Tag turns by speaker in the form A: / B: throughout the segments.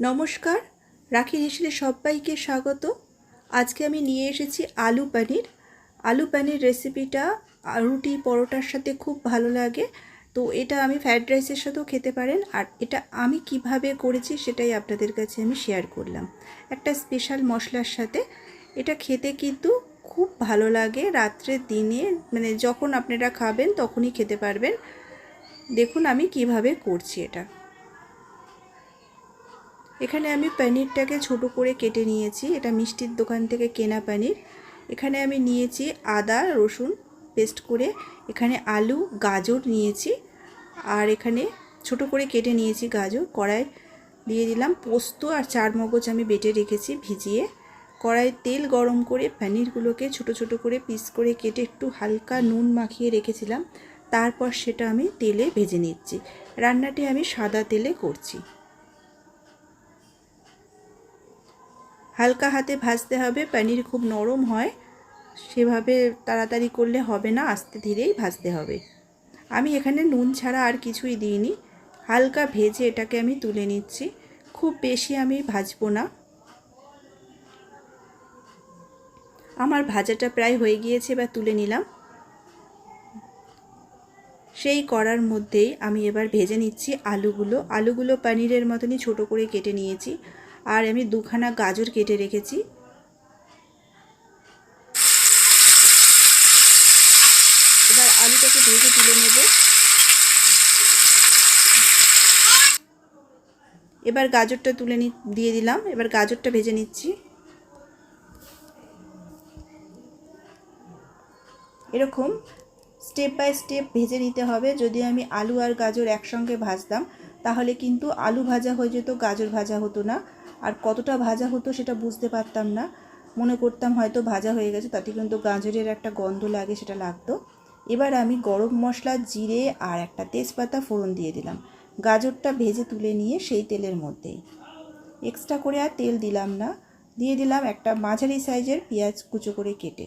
A: নমস্কার, রাখি হেসেলে সবাইকে স্বাগত। আজকে আমি নিয়ে এসেছি আলু পনির। আলু পানির রেসিপিটা রুটি পরোটার সাথে খুব ভালো লাগে। তো এটা আমি ফ্রায়েড রাইসের সাথেও খেতে পারেন। আর এটা আমি কীভাবে করেছি সেটাই আপনাদের কাছে আমি শেয়ার করলাম। একটা স্পেশাল মশলার সাথে। এটা খেতে কিন্তু খুব ভালো লাগে। রাত্রে দিনে মানে যখন আপনারা খাবেন তখনই খেতে পারবেন। দেখুন আমি কীভাবে করছি এটা। এখানে আমি পনিরটাকে ছোট করে কেটে নিয়েছি। এটা মিষ্টির দোকান থেকে কেনা পনির। এখানে আমি নিয়েছি আদা, রসুন পেস্ট করে। এখানে আলু, গাজর নিয়েছি। আর এখানে ছোট করে কেটে নিয়েছি গাজর। কড়াই দিয়ে দিলাম পোস্ত আর চার মগজ আমি বেটে রেখেছি ভিজিয়ে। কড়াই তেল গরম করে পনিরগুলোকে ছোট ছোট করে পিস করে কেটে একটু হালকা নুন মাখিয়ে রেখেছিলাম। তারপর সেটা আমি তেলে ভেজে নিচ্ছি। রান্নাটি আমি সাদা তেলে করছি। হালকা হাতে ভাজতে হবে, পনির খুব নরম হয়। সেভাবে তাড়াতাড়ি করলে হবে না, আস্তে ধীরেই ভাজতে হবে। আমি এখানে নুন ছাড়া আর কিছুই দিইনি। হালকা ভেজে এটাকে আমি তুলে নিচ্ছি। খুব বেশি আমি ভাজবো না। আমার ভাজাটা প্রায় হয়ে গিয়েছে বা তুলে নিলাম। সেই করার মধ্যেই আমি এবার ভেজে নিচ্ছি আলুগুলো। আলুগুলো পনিরের মতনই ছোট করে কেটে নিয়েছি। আর আমি দুখানা গাজর কেটে রেখেছি। এবার আলুটাকে ভেজে তুলে নেব। এবার গাজরটা তুলে দিয়ে দিলাম। এবার গাজরটা ভেজে নিচ্ছি। এরকম স্টেপ বাই স্টেপ ভেজে নিতে হবে। যদি আমি আলু আর গাজর একসঙ্গে ভাজতাম, তাহলে কিন্তু আলু ভাজা হয়ে যেত, গাজর ভাজা হতো না। আর কতটা ভাজা হতো সেটা বুঝতে পারতাম না। মনে করতাম হয়তো ভাজা হয়ে গেছে, তাতে কিন্তু গাজরের একটা গন্ধ লাগে সেটা লাগতো। এবার আমি গরম মশলা, জিরে আর একটা তেজপাতা ফোড়ন দিয়ে দিলাম। গাজরটা ভেজে তুলে নিয়ে সেই তেলের মধ্যেই। এক্সট্রা করে আর তেল দিলাম না। দিয়ে দিলাম একটা মাঝারি সাইজের পেঁয়াজ কুচো করে কেটে।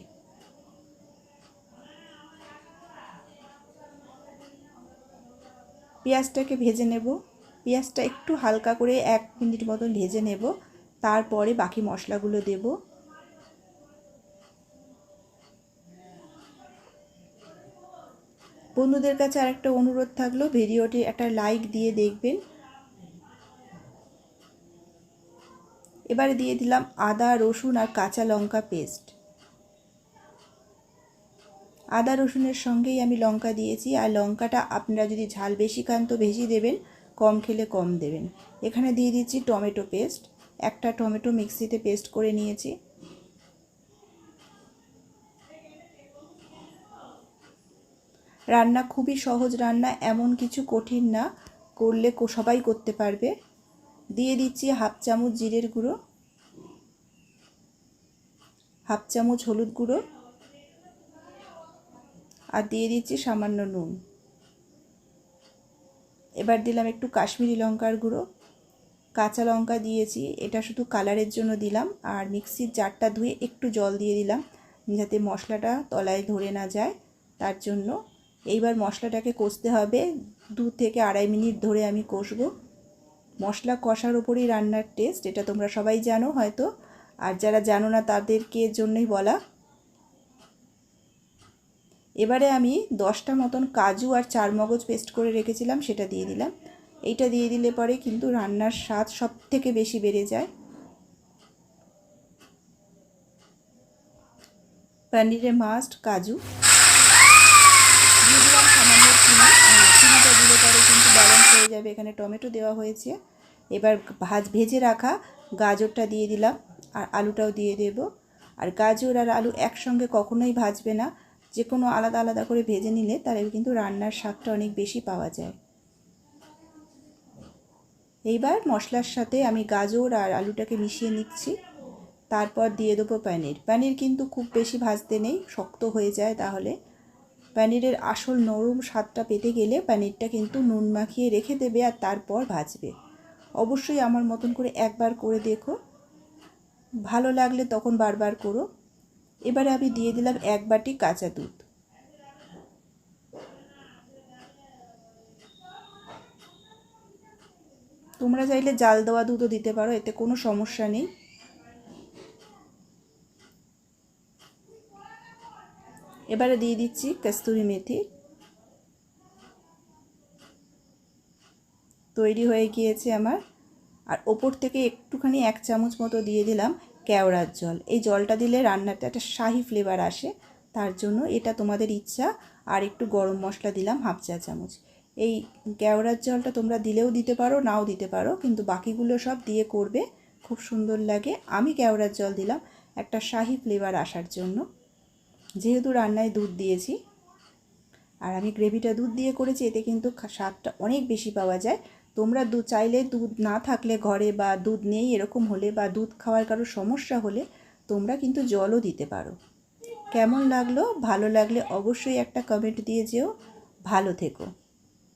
A: পেঁয়াজটাকে ভেজে নেব। পেঁয়াজটা একটু হালকা করে এক মিনিট মতন ভেজে নেব। তারপরে বাকি মশলাগুলো দেব। বন্ধুদের কাছে আরেকটা অনুরোধ থাকল, ভিডিওটি একটা লাইক দিয়ে দেখবেন। এবারে দিয়ে দিলাম আদা, রসুন আর কাঁচা লঙ্কা পেস্ট। আদা, রসুনের সঙ্গেই আমি লঙ্কা দিয়েছি। আর লঙ্কাটা আপনারা যদি ঝাল বেশি খান তো বেশি দেবেন। কম খেলে কম দেবেন। এখানে দিয়ে দিচ্ছি টমেটো পেস্ট। একটা টমেটো মিক্সিতে পেস্ট করে নিয়েছি। রান্না খুবই সহজ রান্না, এমন কিছু কঠিন না, করলে সবাই করতে পারবে। দিয়ে দিচ্ছি হাফ চামচ জিরের গুঁড়ো, হাফ চামচ হলুদ গুঁড়ো, আর দিয়ে দিচ্ছি সামান্য নুন। এবার দিলাম একটু কাশ্মীরি লঙ্কার গুঁড়ো। কাঁচা লঙ্কা দিয়েছি, এটা শুধু কালারের জন্য দিলাম আর মিক্সির জারটা ধুয়ে একটু জল দিয়ে দিলাম যাতে মশলাটা তলায় ধরে না যায় তার জন্য। এইবার মশলাটাকে কষতে হবে, দু থেকে আড়াই মিনিট ধরে আমি কষবো। মশলা কষার ওপরেই রান্নার টেস্ট, এটা তোমরা সবাই জানো হয়তো। আর যারা জানো না তাদেরকে জন্যই বলা। এবারে আমি দশটা মতন কাজু আর চার মগজ পেস্ট করে রেখেছিলাম, সেটা দিয়ে দিলাম। এইটা দিয়ে দিলে পরে কিন্তু রান্নার স্বাদ সব থেকে বেশি বেড়ে যায়। পনিরে মাস্ট কাজু। চিনি। চিনিটা দিলে পরে কিন্তু হয়ে যাবে। এখানে টমেটো দেওয়া হয়েছে। এবার ভাজ, ভেজে রাখা গাজরটা দিয়ে দিলাম। আর আলুটাও দিয়ে দেব। আর গাজর আর আলু একসঙ্গে কখনোই ভাজবে না। যে কোনো আলাদা আলাদা করে ভেজে নিলে তাহলে কিন্তু রান্নার স্বাদটা অনেক বেশি পাওয়া যায়। এইবার মশলার সাথে আমি গাজর আর আলুটাকে মিশিয়ে নিচ্ছি। তারপর দিয়ে দেবো পনির। পনির কিন্তু খুব বেশি ভাজতে নেই, শক্ত হয়ে যায় তাহলে। পনিরের আসল নরম স্বাদটা পেতে গেলে পনিরটা কিন্তু নুন মাখিয়ে রেখে দেবে আর তারপর ভাজবে। অবশ্যই আমার মতন করে একবার করে দেখো। ভালো লাগলে তখন বারবার করো। এবারে আমি দিয়ে দিলাম এক বাটি কাঁচা দুধ। তোমরা চাইলে জাল দেওয়া দুধও দিতে পারো, এতে কোনো সমস্যা নেই। এবারে দিয়ে দিচ্ছি কস্তুরি মেথি। তৈরি হয়ে গিয়েছে আমার। আর ওপর থেকে একটুখানি এক চামচ মতো দিয়ে দিলাম। কেওড়ার জল। এই জলটা দিলে রান্নাতে একটা শাহি ফ্লেভার আসে, তার জন্য এটা তোমাদের ইচ্ছা। আর একটু গরম মশলা দিলাম হাফ চা চামচ। এই কেওড়ার জলটা তোমরা দিলেও দিতে পারো, নাও দিতে পারো, কিন্তু বাকিগুলো সব দিয়ে করবে, খুব সুন্দর লাগে। আমি কেওড়ার জল দিলাম একটা শাহি ফ্লেভার আসার জন্য। যেহেতু রান্নায় দুধ দিয়েছি, আর আমি গ্রেভিটা দুধ দিয়ে করেছি, এতে কিন্তু স্বাদটা অনেক বেশি পাওয়া যায়। তোমরা দুধ চাইলে দুধ না থাকলে ঘরে বা দুধ নেই এরকম হলে বা দুধ খাওয়ার কারও সমস্যা হলে তোমরা কিন্তু জলও দিতে পারো। কেমন লাগল? ভালো লাগলে অবশ্যই একটা কমেন্ট দিয়ে যেও। ভালো থেকো।